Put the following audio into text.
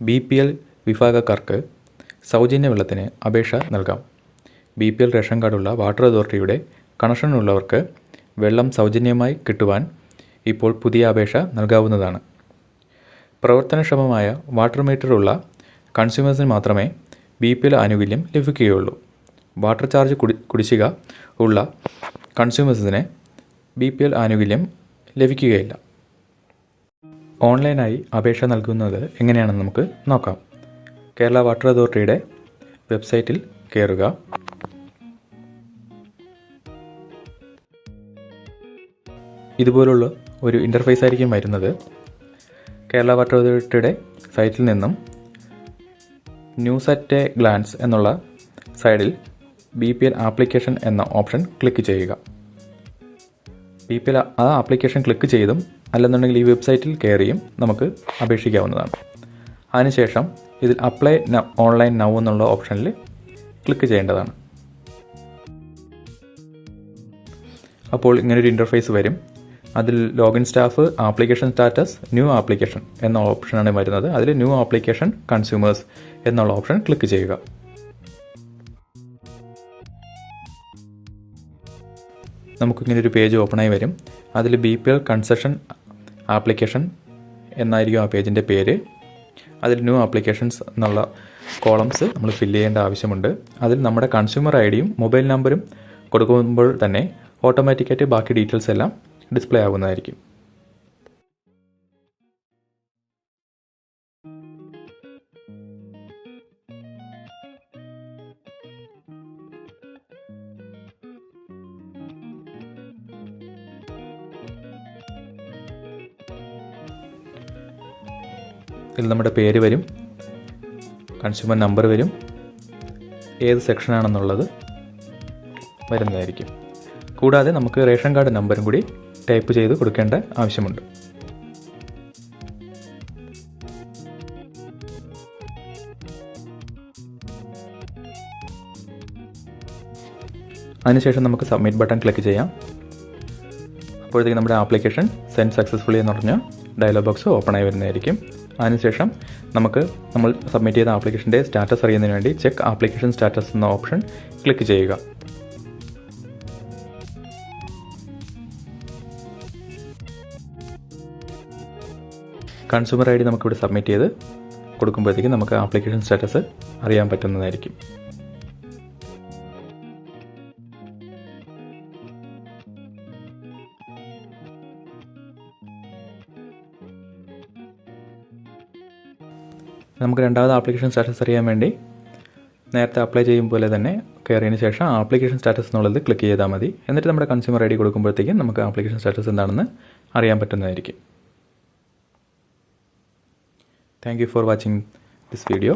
B P L വിഭാഗക്കാർക്ക് സൗജന്യ വെള്ളത്തിന് അപേക്ഷ നൽകാം. ബി പി എൽ റേഷൻ കാർഡുള്ള വാട്ടർ അതോറിറ്റിയുടെ കണക്ഷനുള്ളവർക്ക് വെള്ളം സൗജന്യമായി കിട്ടുവാൻ ഇപ്പോൾ പുതിയ അപേക്ഷ നൽകാവുന്നതാണ്. പ്രവർത്തനക്ഷമമായ വാട്ടർ മീറ്ററുള്ള കൺസ്യൂമേഴ്സിന് മാത്രമേ ബി പി എൽ ആനുകൂല്യം ലഭിക്കുകയുള്ളൂ. വാട്ടർ ചാർജ് കുടി കുടിശ്ശിക ഉള്ള കൺസ്യൂമേഴ്സിന് ബി പി എൽ ആനുകൂല്യം ലഭിക്കുകയില്ല. ഓൺലൈനായി അപേക്ഷ നൽകുന്നത് എങ്ങനെയാണെന്ന് നമുക്ക് നോക്കാം. കേരള വാട്ടർ അതോറിറ്റിയുടെ വെബ്സൈറ്റിൽ കയറുക ഇതുപോലുള്ള ഒരു ഇന്റർഫേസ് ആയിരിക്കും വരുന്നത്. കേരള വാട്ടർ അതോറിറ്റിയുടെ സൈറ്റിൽ നിന്നും ന്യൂസ് അറ്റ് എ ഗ്ലാൻസ് എന്നുള്ള സൈഡിൽ ബി പി എൽ ആപ്ലിക്കേഷൻ എന്ന ഓപ്ഷൻ ക്ലിക്ക് ചെയ്യുക. ബി പി എൽ ആ ആപ്ലിക്കേഷൻ ക്ലിക്ക് ചെയ്തും അല്ലെന്നുണ്ടെങ്കിൽ ഈ വെബ്സൈറ്റിൽ കയറിയും നമുക്ക് അപേക്ഷിക്കാവുന്നതാണ്. അതിനുശേഷം ഇതിൽ അപ്ലൈ ന ഓൺലൈൻ നൗ എന്നുള്ള ഓപ്ഷനിൽ ക്ലിക്ക് ചെയ്യേണ്ടതാണ്. അപ്പോൾ ഇങ്ങനൊരു ഇന്റർഫേസ് വരും. അതിൽ login staff application status new application എന്ന ഓപ്ഷനാണ് വരുന്നത്. അതിൽ ന്യൂ ആപ്ലിക്കേഷൻ കൺസ്യൂമേഴ്സ് എന്നുള്ള ഓപ്ഷൻ ക്ലിക്ക് ചെയ്യുക. നമുക്കിങ്ങനെ ഒരു പേജ് ഓപ്പണായി വരും. അതിൽ B P L concession application എന്നായിരിക്കും ആ പേജിന്റെ പേര്. അതിൽ ന്യൂ ആപ്ലിക്കേഷൻസ് എന്നുള്ള കോളംസ് നമ്മൾ ഫില്ല് ചെയ്യേണ്ട ആവശ്യമുണ്ട്. അതിൽ നമ്മുടെ കൺസ്യൂമർ ഐ ഡിയും മൊബൈൽ നമ്പറും കൊടുക്കുമ്പോൾ തന്നെ ഓട്ടോമാറ്റിക്കായിട്ട് ബാക്കി ഡീറ്റെയിൽസ് എല്ലാം ഡിസ്പ്ലേ ആവുന്നതായിരിക്കും. ഇതിൽ നമ്മുടെ പേര് വരും. കൺസ്യൂമർ നമ്പർ വരും. ഏത് സെക്ഷനാണെന്നുള്ളത് വരുന്നതായിരിക്കും. കൂടാതെ നമുക്ക് റേഷൻ കാർഡ് നമ്പറും കൂടി ടൈപ്പ് ചെയ്ത് കൊടുക്കേണ്ട ആവശ്യമുണ്ട്. അതിനുശേഷം നമുക്ക് സബ്മിറ്റ് ബട്ടൺ ക്ലിക്ക് ചെയ്യാം. അപ്പോഴത്തേക്ക് നമ്മുടെ ആപ്ലിക്കേഷൻ സെൻഡ് സക്സസ്ഫുള്ളി എന്ന് പറഞ്ഞ ഡയലോഗ് ബോക്സ് ഓപ്പൺ ആയി വരുന്നതായിരിക്കും. അതിനുശേഷം നമുക്ക് നമ്മൾ സബ്മിറ്റ് ചെയ്ത ആപ്ലിക്കേഷന്റെ സ്റ്റാറ്റസ് അറിയുന്നതിന് വേണ്ടി ചെക്ക് ആപ്ലിക്കേഷൻ സ്റ്റാറ്റസ് എന്ന ഓപ്ഷൻ ക്ലിക്ക് ചെയ്യുക. കൺസ്യൂമർ ഐ ഡി നമുക്കിവിടെ സബ്മിറ്റ് ചെയ്ത് കൊടുക്കുമ്പോഴത്തേക്കും നമുക്ക് ആപ്ലിക്കേഷൻ സ്റ്റാറ്റസ് അറിയാൻ പറ്റുന്നതായിരിക്കും. നമുക്ക് രണ്ടാമത് ആപ്ലിക്കേഷൻ സ്റ്റാറ്റസ് അറിയാൻ വേണ്ടി നേരത്തെ അപ്ലൈ ചെയ്യും പോലെ തന്നെ കയറിയതിന് ശേഷം ആപ്ലിക്കേഷൻ സ്റ്റാറ്റസ് എന്നുള്ളത് ക്ലിക്ക് ചെയ്താൽ മതി. എന്നിട്ട് നമ്മുടെ കൺസ്യൂമർ ഐ ഡി കൊടുക്കുമ്പോഴത്തേക്കും നമുക്ക് ആപ്ലിക്കേഷൻ സ്റ്റാറ്റസ് എന്താണെന്ന് അറിയാൻ പറ്റുന്നതായിരിക്കും. Thank you for watching this video